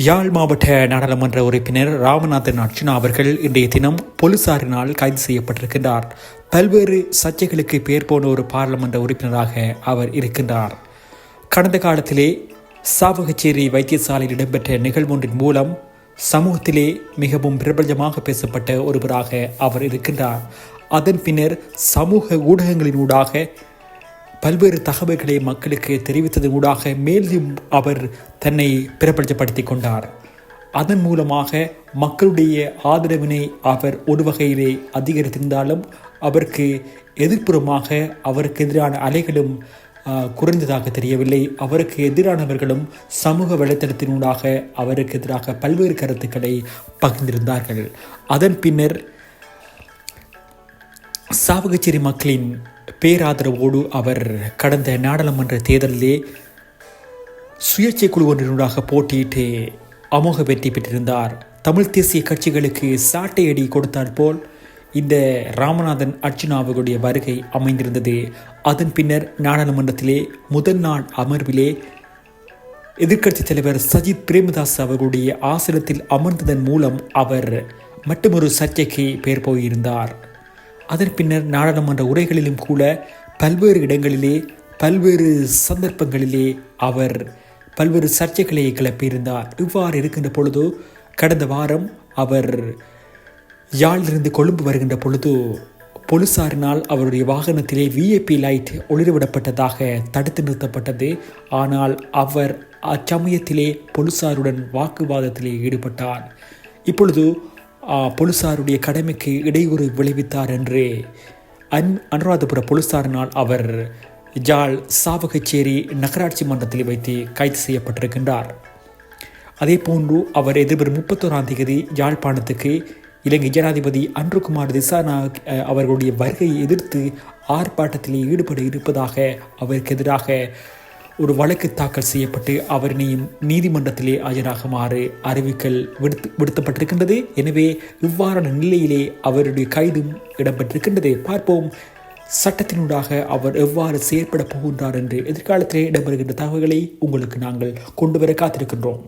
யாழ் மாவட்ட நாடாளுமன்ற உறுப்பினர் ராமநாதன் அர்ச்சுனா அவர்கள் இன்றைய தினம் போலீசாரினால் கைது செய்யப்பட்டிருக்கின்றார். பல்வேறு சர்ச்சைகளுக்கு பேர் போன ஒரு பாராளுமன்ற உறுப்பினராக அவர் இருக்கின்றார். கடந்த காலத்திலே சாவகச்சேரி வைத்தியசாலையில் இடம்பெற்ற நிகழ்வொன்றின் மூலம் சமூகத்திலே மிகவும் பிரபலமாக பேசப்பட்ட ஒருவராக அவர் இருக்கின்றார். அதன் பின்னர் சமூக ஊடகங்களினூடாக பல்வேறு தகவல்களை மக்களுக்கு தெரிவித்தது ஊடாக மேலும் அவர் தன்னை பிரபலப்படுத்தி கொண்டார். அதன் மூலமாக மக்களுடைய ஆதரவினை அவர் ஒரு வகையிலே அதிகரித்திருந்தாலும் அவருக்கு எதிர்ப்புறமாக அவருக்கு எதிரான அலைகளும் குறைந்ததாக தெரியவில்லை. அவருக்கு எதிரானவர்களும் சமூக வலைத்தளத்தினூடாக அவருக்கு எதிராக பல்வேறு கருத்துக்களை பகிர்ந்திருந்தார்கள். அதன் பின்னர் சாவகச்சேரி மக்களின் பேராதரவோடு அவர் கடந்த நாடாளுமன்ற தேர்தலிலே சுயேட்சை குழு ஒன்றினூடாக போட்டியிட்டு அமோக வெற்றி பெற்றிருந்தார். தமிழ் தேசிய கட்சிகளுக்கு சாட்டையடி கொடுத்தால் போல் இந்த ராமநாதன் அர்ஜுனா அவர்களுடைய வருகை அமைந்திருந்தது. அதன் பின்னர் நாடாளுமன்றத்திலே முதல் நாள் அமர்விலே எதிர்க்கட்சித் தலைவர் சஜித் பிரேமதாஸ் அவர்களுடைய ஆசனத்தில் அமர்ந்ததன் மூலம் அவர் மட்டுமொரு சர்ச்சைக்கு பெயர் போயிருந்தார். அதன் பின்னர் நாடாளுமன்ற உரைகளிலும் கூட பல்வேறு இடங்களிலே பல்வேறு சந்தர்ப்பங்களிலே அவர் பல்வேறு சர்ச்சைகளை கிளப்பியிருந்தார். இவ்வாறு இருக்கின்ற பொழுது கடந்த வாரம் அவர் யாழிலிருந்து கொழும்பு வருகின்ற பொழுது போலீசாரினால் அவருடைய வாகனத்திலே விஐபி லைட் ஒளிரவிடப்பட்டதாக தடுத்து நிறுத்தப்பட்டது. ஆனால் அவர் அச்சமயத்திலே போலீசாருடன் வாக்குவாதத்திலே ஈடுபட்டார். இப்பொழுது போலீசாருடைய கடமைக்கு இடையூறு விளைவித்தார் என்று அன் அனுராதபுர போலீசாரினால் அவர் ஜாழ் சாவகச்சேரி நகராட்சி மன்றத்தில் வைத்து கைது செய்யப்பட்டிருக்கின்றார். அதே போன்று அவர் எதிர்வரும் முப்பத்தோராம் தேதி யாழ்ப்பாணத்துக்கு இலங்கை ஜனாதிபதி அன்றுகுமார் திசானா அவர்களுடைய வருகையை எதிர்த்து ஆர்ப்பாட்டத்தில் ஈடுபட இருப்பதாக அவருக்கு எதிராக ஒரு வழக்கு தாக்கல் செய்யப்பட்டு அவரினையும் நீதிமன்றத்திலே ஆஜராகுமாறு அறிவிக்கல் விடுத்து விடுத்தப்பட்டிருக்கின்றது. எனவே இவ்வாறான நிலையிலே அவருடைய கைதும் இடம்பெற்றிருக்கின்றது. பார்ப்போம். சட்டத்தினூடாக அவர் எவ்வாறு செயற்பட போகின்றார் என்று எதிர்காலத்திலே இடம்பெறுகின்ற தகவல்களை உங்களுக்கு நாங்கள் கொண்டு வர காத்திருக்கின்றோம்.